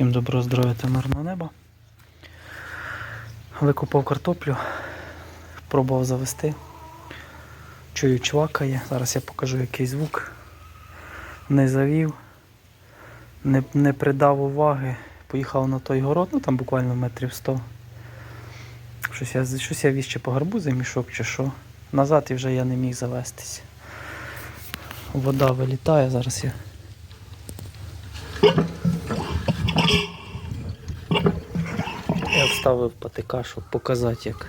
Всім доброго здоров'я та мирного неба. Викопав картоплю, пробував завести. Чую, чвакає. Зараз я покажу який звук. Не завів, не, не придав уваги. Поїхав на той город, ну там буквально метрів 100. Щось я, щось я чи по гарбузи мішок чи що. Назад і вже я не міг завестись. Вода вилітає, зараз я. Я вставив патика, щоб показати як.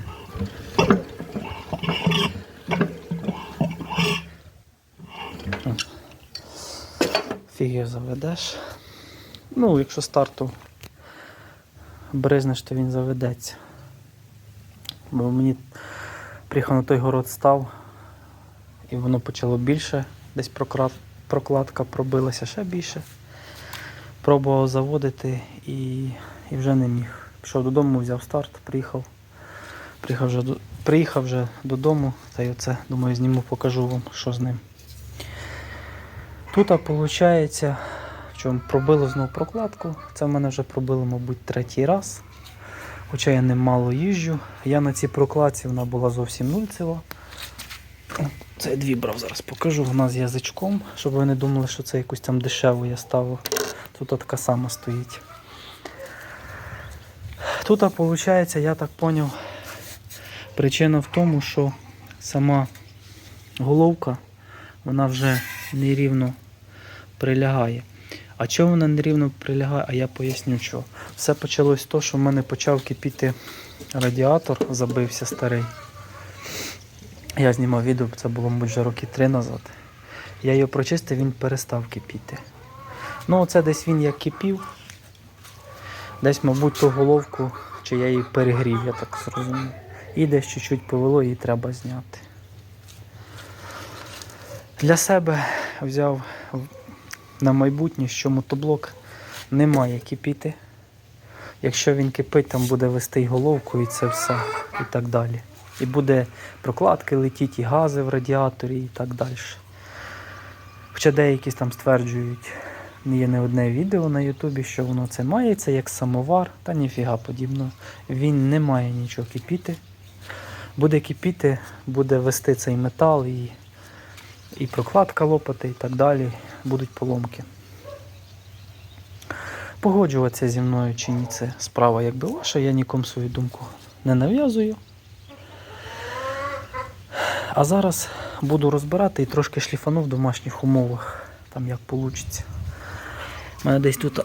О. Фіг його заведеш. Ну, якщо старту бризнеш, то він заведеться. Бо мені приїхав на той город став, і воно почало більше, десь прократ, прокладка пробилася ще більше. Пробував заводити і, і вже не міг. Пішов додому, взяв старт, приїхав. Приїхав вже, приїхав вже додому, та й оце, думаю, зніму, покажу вам, що з ним. Тут, виходить, в чому пробило знову прокладку. Це в мене вже пробило, мабуть, третій раз. Хоча я немало їжджу. Я на цій прокладці вона була зовсім нульцева. О, Це дві брав, зараз покажу. Вона з язичком, щоб ви не думали, що це якусь там дешеву я ставив. Тут така сама стоїть. Тут, виходить, я так зрозумів, причина в тому, що сама головка вона вже нерівно прилягає. А чого вона нерівно прилягає, а я поясню чого. Все почалось з того, що в мене почав кипіти радіатор, забився старий. Я знімав відео, це було, мабуть, роки три назад. Я його прочистив, він перестав кипіти. Ну, оце десь він як кипів. Десь, мабуть, ту головку, чи я її перегрів, я так зрозумів. І десь чуть-чуть повело, її треба зняти. Для себе взяв на майбутнє, що мотоблок не має кипіти. Якщо він кипить, там буде вести й головку і це все, і так далі. І буде прокладки летіти, і гази в радіаторі і так далі. Хоча деякі там стверджують, є не одне відео на Ютубі, що воно це має, це як самовар, та ніфіга подібного. Він не має нічого кипіти. Буде кипіти, буде вести цей метал і, і прокладка лопати, і так далі. Будуть поломки. Погоджуватися зі мною чи ні, це справа якби ваша, я нікому свою думку не нав'язую. А зараз буду розбирати і трошки шліфану в домашніх умовах, там як вийде. У мене десь тут,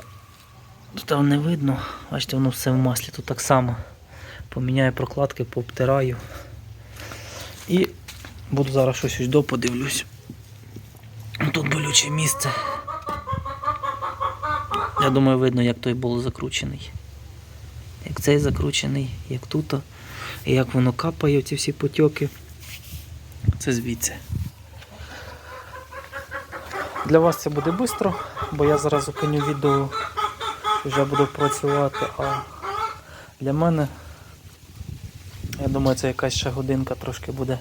тут не видно, бачите, воно все в маслі, тут так само. Поміняю прокладки, пообтираю. І буду зараз щось ось до подивлюсь. Тут болюче місце. Я думаю, видно, як той болт закручений. Як цей закручений, як тут, і як воно капає, ці всі потьоки. Це звідси. Для вас це буде швидко, бо я зараз зупиню відео вже буду працювати, а для мене, я думаю, це якась ще годинка трошки буде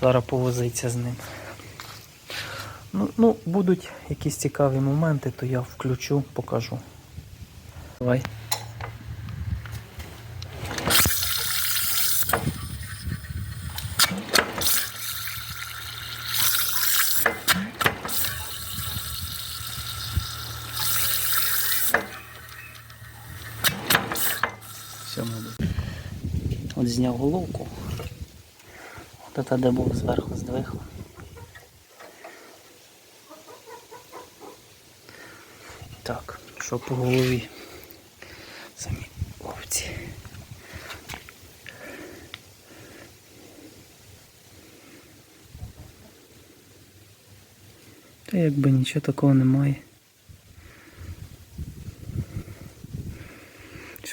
зараз повозитися з ним. Ну, ну, будуть якісь цікаві моменти, то я включу, покажу. Давай. Все, мабуть. От зняв головку. От це де був зверху здвигло. Так, що по голові? Самі овці. Та якби нічого такого немає.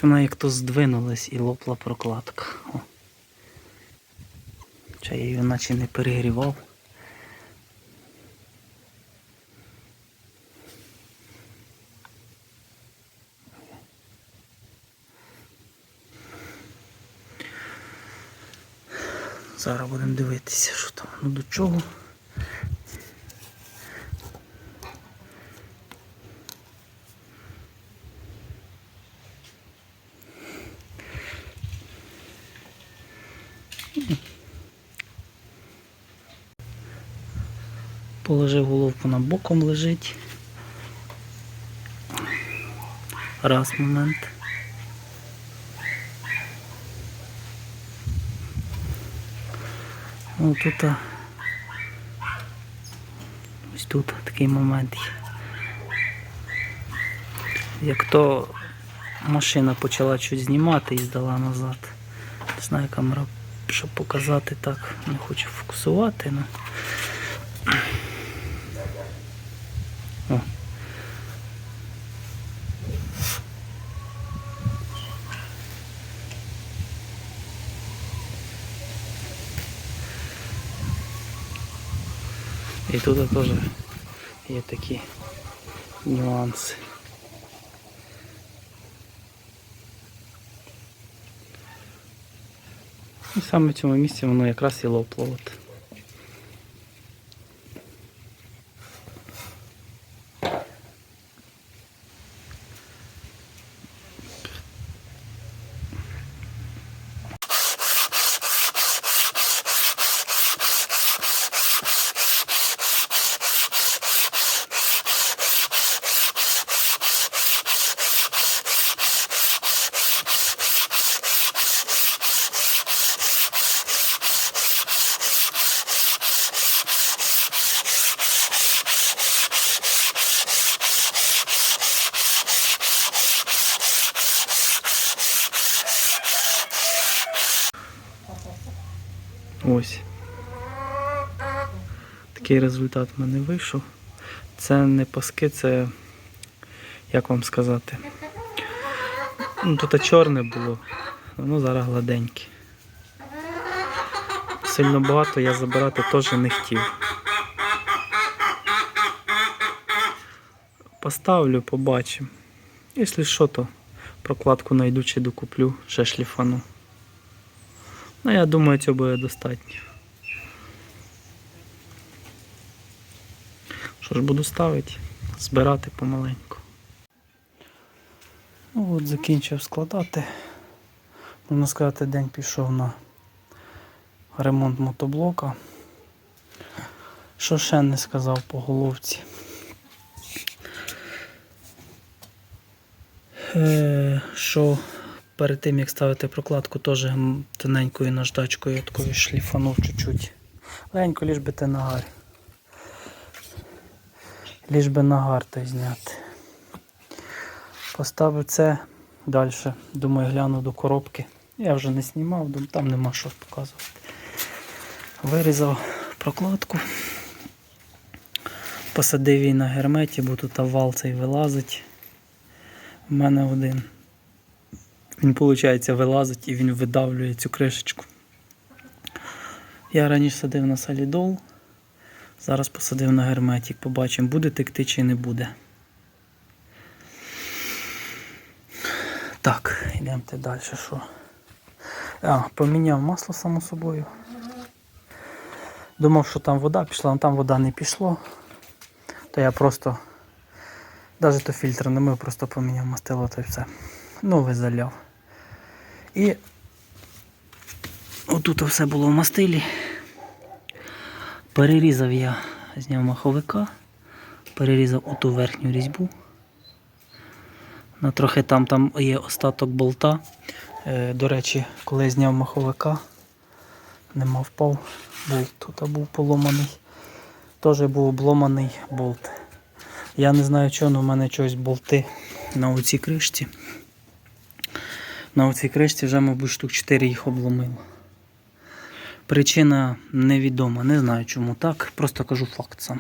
Вона як то здвинулась і лопла прокладка. О. Чи я її наче не перегрівав. Зараз будемо дивитися, що там, ну до чого. Положив головку на боком лежить. Раз момент. Ну тут ось тут такий момент. Як то машина почала щось знімати і здала назад. Не знаю, камера щоб показати так, не хочу фокусувати. Ну. О. І тут теж є такі нюанси. І саме в цьому місці воно якраз і лопло. Ось. Такий результат в мене вийшов. Це не паски, це як вам сказати. Ну, тут чорне було, воно зараз гладеньке. Сильно багато я забирати теж не хотів. Поставлю, побачимо. Якщо що, то прокладку знайду чи докуплю, ще шліфану. Ну, я думаю, цього буде достатньо. Що ж буду ставити, збирати помаленьку. Ну от закінчив складати. Можна сказати, день пішов на ремонт мотоблока. Що ще не сказав по головці? Е, що перед тим як ставити прокладку, теж тоненькою наждачкою такою шліфанув чуть-чуть. Легенько, ліж би те нагар. Ліж би нагар той зняти. Поставив це далі. Думаю, гляну до коробки. Я вже не знімав, там нема що показувати. Вирізав прокладку. Посадив її на герметі, бо тут вал цей вилазить. У мене один. Він, виходить, вилазить і він видавлює цю кришечку. Я раніше садив на солідол, зараз посадив на герметик. Побачимо, буде текти чи не буде. Так, йдемо далі. Що? А, поміняв масло само собою. Думав, що там вода пішла, але там вода не пішло. То я просто, навіть то фільтр не мив, просто поміняв мастило то і все. Нове заляв. І отут все було в мастилі. Перерізав я, зняв маховика, перерізав оту верхню різьбу. На трохи там, там є остаток болта. Е, до речі, коли я зняв маховика, нема впав болт, тут був поломаний. Теж був обломаний болт. Я не знаю чого, але в мене щось болти на оцій кришці. На оцій кришці вже, мабуть, штук 4 їх обломило. Причина невідома, не знаю чому так, просто кажу факт сам.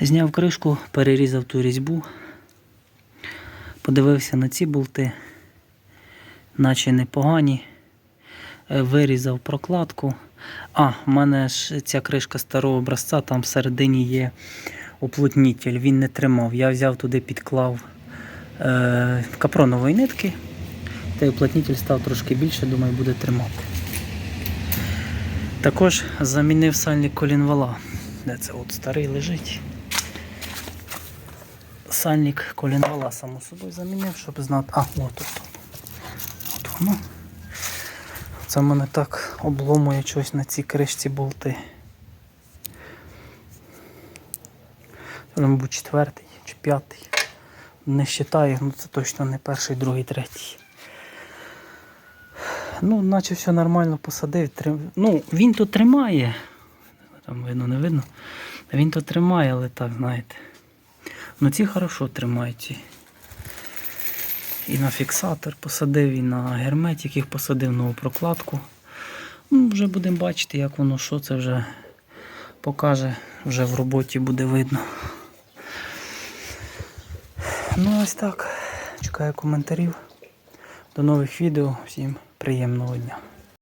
Зняв кришку, перерізав ту різьбу, подивився на ці болти, наче непогані. Е, Вирізав прокладку. А, в мене ж ця кришка старого образця, там всередині є уплотнітель, він не тримав. Я взяв туди, підклав капронової нитки. Та й уплотнітель став трошки більше, думаю, буде тримати. Також замінив сальник колінвала. Де це от старий лежить. Сальник колінвала, само собою замінив, щоб знати. А, от тут. От воно. Це мене так обломує щось на цій кришці болти. Це, мабуть, четвертий чи п'ятий. Не вважаю, ну це точно не перший, другий, третій. Ну, наче все нормально посадив. Трим... Ну, він тут тримає. Там видно, не видно. Він тут тримає, але так, знаєте. Ну ці хорошо тримають. Ці. І на фіксатор посадив, і на герметик їх посадив нову прокладку. Ну, вже будемо бачити, як воно що це вже покаже, вже в роботі буде видно. Ну ось так. Чекаю коментарів. До нових відео. Всім приємного дня.